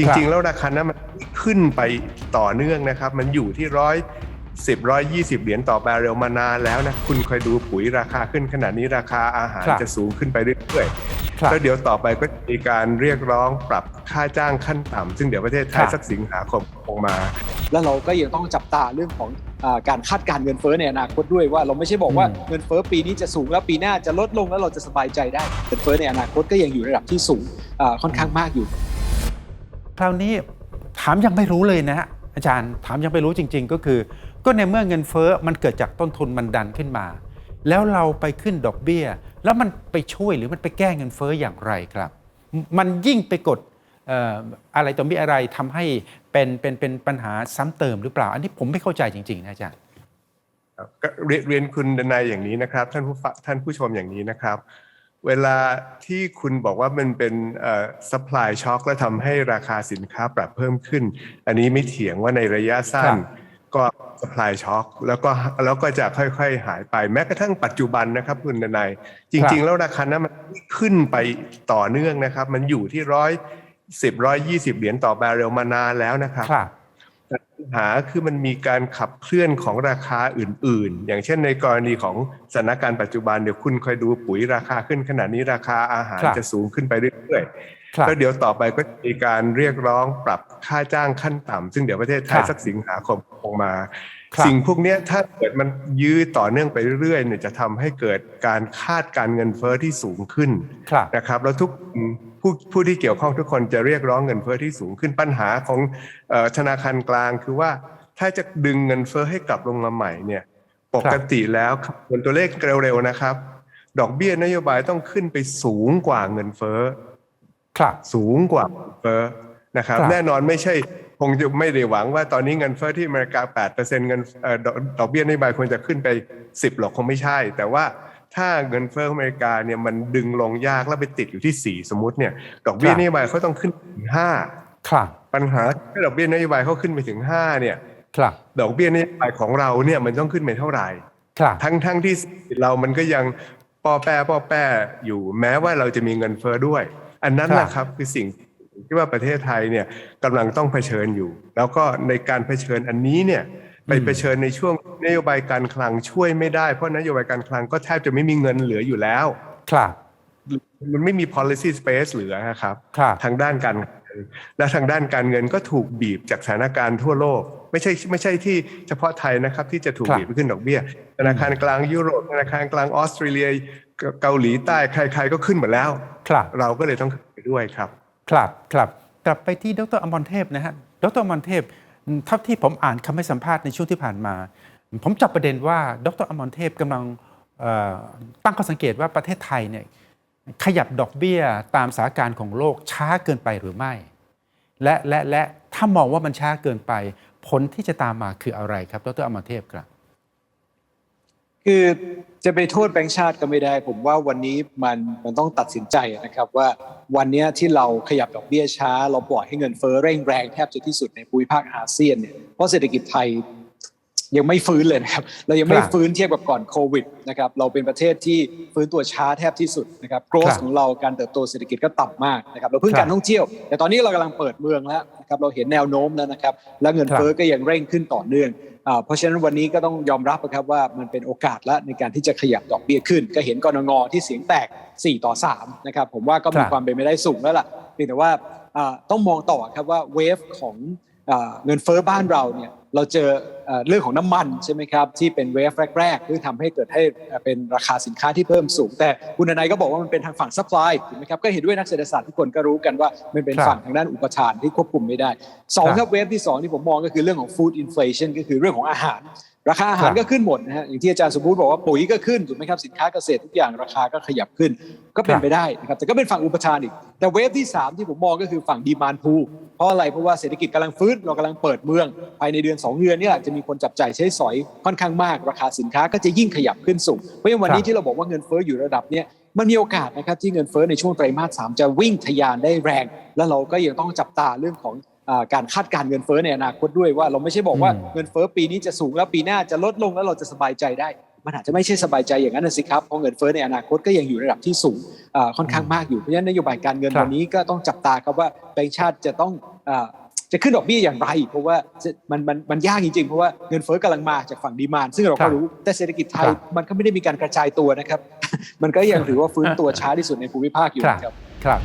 จริง ๆ แล้วราคานั้นมันขึ้นไปต่อเนื่องนะครับ มันอยู่ที่ร้อยสิบร้อยยี่สิบเหรียญต่อบาร์เรลมานานแล้วนะ คุณคอยดูปุ๋ยราคาขึ้นขนาดนี้ราคาอาหารครับจะสูงขึ้นไปเรื่อยครับๆแล้วเดี๋ยวต่อไปก็จะมีการเรียกร้องปรับค่าจ้างขั้นต่ำซึ่งเดี๋ยวประเทศไทครัยบสักสิงหาคมคงมา แล้วเราก็ยังต้องจับตาเรื่องของอาการคาดการณ์เงินเฟ้อในอนาคตด้วยว่าเราไม่ใช่บอกว่าอืมเงินเฟ้อปีนี้จะสูงแล้วปีหน้าจะลดลงแล้วเราจะสบายใจได้เงินเฟ้อในอนาคตก็ยังอยู่ระดับที่สูงอ่าค่อนข้างมากอยู่ คราวนี้ถามยังไม่รู้เลยนะฮะอาจารย์ถามยังไม่รู้จริง ๆ ก็คือ ก็ในเมื่อเงินเฟ้อมันเกิดจากต้นทุนมันดันขึ้นมา แล้วเราไปขึ้นดอกเบี้ย แล้วมันไปช่วยหรือมันไปแก้เงินเฟ้ออย่างไรครับ มันยิ่งไปกดอะไรต่อมีอะไรทำให้เป็นเป็นเป็นปัญหาซ้ำเติมหรือเปล่า อันนี้ผมไม่เข้าใจจริงๆนะอาจารย์เรียนคุณดนายอย่างนี้นะครับ ท่านผู้ท่านผู้ชมอย่างนี้นะครับ เวลาที่คุณบอกว่ามันเป็นเอ่อ supply shock และทำให้ราคาสินค้าปรับเพิ่มขึ้น อันนี้ไม่เถียงว่าในระยะสั้นครับก็ supply shock แล้วก็แล้วก็จะค่อยๆ หายไปแม้กระทั่งปัจจุบันนะครับคุณดนายจริง ๆ แล้วราคานั้นมันขึ้นไปต่อเนื่องนะครับ มันอยู่ที่ร้อยสิบร้อยยี่สิบเหรียญต่อบาร์เรลมานานแล้วนะครับครับแต่ ปัญหาคือมันมีการขับเคลื่อนของราคาอื่น ๆ อย่างเช่นในกรณีของสถานการณ์ปัจจุบันเดี๋ยวคุณคอยดูปุ๋ยราคาขึ้นขนาดนี้ราคาอาหารครับจะสูงขึ้นไปเรื่อยครับๆแล้วเดี๋ยวต่อไปก็จะมีการเรียกร้องปรับค่าจ้างขั้นต่ำซึ่งเดี๋ยวประเทศไทยครับสักสิงหาคมคงมาครับสิ่งพวกเนี้ยถ้าเกิดมันยื้อต่อเนื่องไปเรื่อยๆเนี่ยจะทำให้เกิดการคาดการเงินเฟ้อที่สูงขึ้นครับนะครับแล้วทุก ผู้ผู้ที่เกี่ยวข้องทุกคนจะเรียกร้องเงินเฟ้อที่สูงขึ้นปัญหาของเออธนาคารกลางคือว่าถ้าจะดึงเงินเฟ้อให้กลับลงมาใหม่เนี่ยปกติแล้วคำนวณตัวเลขเร็วๆนะครับ ดอกเบี้ยนโยบายต้องขึ้นไปสูงกว่าเงินเฟ้อครับสูงกว่าเงินเฟ้อนะครับครับแน่นอนไม่ใช่คงจะไม่ได้หวังว่าตอนนี้เงินเฟ้อที่อเมริกา8%เงินเอ่อดอกดอกเบี้ยนโยบายควรจะขึ้นไป 10หรอกคงไม่ใช่ แต่ว่า ถ้าเงินเฟ้ออเมริกาเนี่ยมันดึงลงยากแล้วไปติดอยู่ที่4สมมติเนี่ยดอกเบี้ยครับนโยบายเขาต้องขึ้นถึงครับ5ปัญหาถ้าดอกเบี้ยนโยบายเขาขึ้นไปถึง5เนี่ยครับดอกเบี้ยนโยบายของเราเนี่ยมันต้องขึ้นไปเท่าไหร่ครับทั้งทั้งที่เรามันก็ยังปอแปรปอแปรอยู่แม้ว่าเราจะมีเงินเฟ้อด้วย อันนั้นครับแหละครับคือสิ่งที่ว่าประเทศไทยเนี่ยกำลังต้องเผชิญอยู่ แล้วก็ในการเผชิญอันนี้เนี่ย ไปเผชิญในช่วงนโยบายการคลังช่วยไม่ได้เพราะนโยบายการคลังก็แทบจะไม่มีเงินเหลืออยู่แล้ว ครับมันไม่มี policy space เหลือนะครับครับ ทางด้านการเงินและทางด้านการเงินก็ถูกบีบจากสถานการณ์ทั่วโลก ไม่ใช่ไม่ใช่ที่เฉพาะไทยนะครับ ที่จะถูกครับบีบไปขึ้นดอกเบี้ยธนาคารกลางยุโรปธนาคารกลางออสเตรเลียเกาหลีใต้ใคร ๆ ก็ขึ้นหมดแล้วครับเราก็เลยต้องขึ้นไปด้วยครับ ครับครับกลับไปที่ดรอมรเทพนะฮะดรอมรเทพ เท่าที่ผมอ่านคำให้สัมภาษณ์ในช่วงที่ผ่านมา ผมจับประเด็นว่าดรอมรเทพกำลังตั้งข้อสังเกตว่าประเทศไทยเนี่ยขยับดอกเบี้ยตามสถานการณ์ของโลกช้าเกินไปหรือไม่ และและและถ้ามองว่ามันช้าเกินไป ผลที่จะตามมาคืออะไรครับดรอมรเทพครับ คือจะไปโทษแบงก์ชาติก็ไม่ได้ ผมว่าวันนี้มันมันต้องตัดสินใจนะครับว่าวันนี้ที่เราขยับดอกเบี้ยช้า เราปล่อยให้เงินเฟ้อเร่งแรงแทบจะที่สุดในภูมิภาคอาเซียนเนี่ยเพราะเศรษฐกิจไทย ยังไม่ฟื้นเลยนะครับ เรายังไม่ครับฟื้นเทียบกับก่อนโควิดนะครับ เราเป็นประเทศที่ฟื้นตัวช้าแทบที่สุดนะครับโกรคสรับของเราการเติบโตเศรษฐกิจก็ต่ำมากนะครับ เราเพิ่งครับการท่องเที่ยว แต่ตอนนี้เรากำลังเปิดเมืองแล้วนะครับ เราเห็นแนวโน้มแล้วนะครับ และเงินเฟ้อก็ยังเร่งขึ้นต่อเนื่องอ่าเพราะฉะนั้นวันนี้ก็ต้องยอมรับนะครับว่ามันเป็นโอกาสและในการที่จะขยับดอกเบี้ยขึ้น ก็เห็นกรงงที่เสียงแตก 4 ต่อ3นะครับผมว่าก็มีครับความเป็นไปได้สูงแล้วล่ะเพียงแต่ว่าอ่าต้องมองต่อครับว่าเวฟของอ่า เงินเฟ้อบ้านเราเนี่ยเราเจออ่าเรื่องของน้ำมันใช่ไหมครับที่เป็นเวฟแรกๆที่ทำให้เกิดให้อ่าเป็นราคาสินค้าที่เพิ่มสูง แต่คุณนายก็บอกว่ามันเป็นทางฝั่งซัพพลายถูกไหมครับก็เห็นด้วยนักเศรษฐศาสตร์ทุกคนก็รู้กันว่ามันเป็นครับฝั่งทางด้านอุปทานที่ควบคุมไม่ได้สองครับครับเวฟที่สองที่ผมมองก็คือเรื่องของ food inflation ก็คือเรื่องของอาหารราคาอาหารครับก็ขึ้นหมดนะฮะอย่างที่อาจารย์สมบูรณ์บอกว่าปุ๋ยก็ขึ้นถูกไหมครับสินค้าเกษตรทุกอย่างราคาก็ขยับขึ้น ก็เป็คนรับไปได้นะครับแต่ก็เป็นฝั่งอุปทานอีก แต่เวฟที่ 3 ที่ผมมองก็คือฝั่งดีมานพูเพราะอะไรเพราะว่าเศรษฐกิจกำลังฟื้นเรากำลังเปิดเมือง ภายในเดือน 2 เดือนนี่แหละจะมีคนจับจ่ายใช้สอยค่อนข้างมาก ราคาสินค้าก็จะยิ่งขยับขึ้นสูงเพราะฉะนั้นวันนี้ครับที่เราบอกว่าเงินเฟ้ออยู่ระดับเนี้ยมันมีโอกาสนะครับที่เงินเฟ้อในช่วงไตรมาสสามจะวิ่งทะยานได้แรง แล้วเราก็ยังต้องจับตาเรื่องของอ่า การคาดการณ์เงินเฟ้อในอนาคตด้วยว่าเราไม่ใช่บอกว่าอืมเงินเฟ้อปีนี้จะสูงแล้วปีหน้าจะลดลงแล้วเราจะสบายใจได้ มันอาจจะไม่ใช่สบายใจอย่างนั้นนะสิครับเพราะเงินเฟ้อในอนาคตก็ยังอยู่ในระดับที่สูงอ่าค่อนข้างมากอยู่เพราะฉะนั้นนโยบายการเงินครับวันนี้ก็ต้องจับตาครับว่าแบงก์ชาติจะต้องอ่าจะขึ้นดอกเบี้ยอย่างไร เพราะว่าจะมันมันมันยากจริงๆ เพราะว่าเงินเฟ้อกำลังมาจากฝั่งดีมานซึ่งเราครัก็บรู้แต่เศรษฐกิจไทยครับมันก็ไม่ได้มีการกระจายตัวนะครับ มันก็ยังถือว่าฟื้นตัวช้าที่สุดในภูมิภาคอยู่นะครับครับ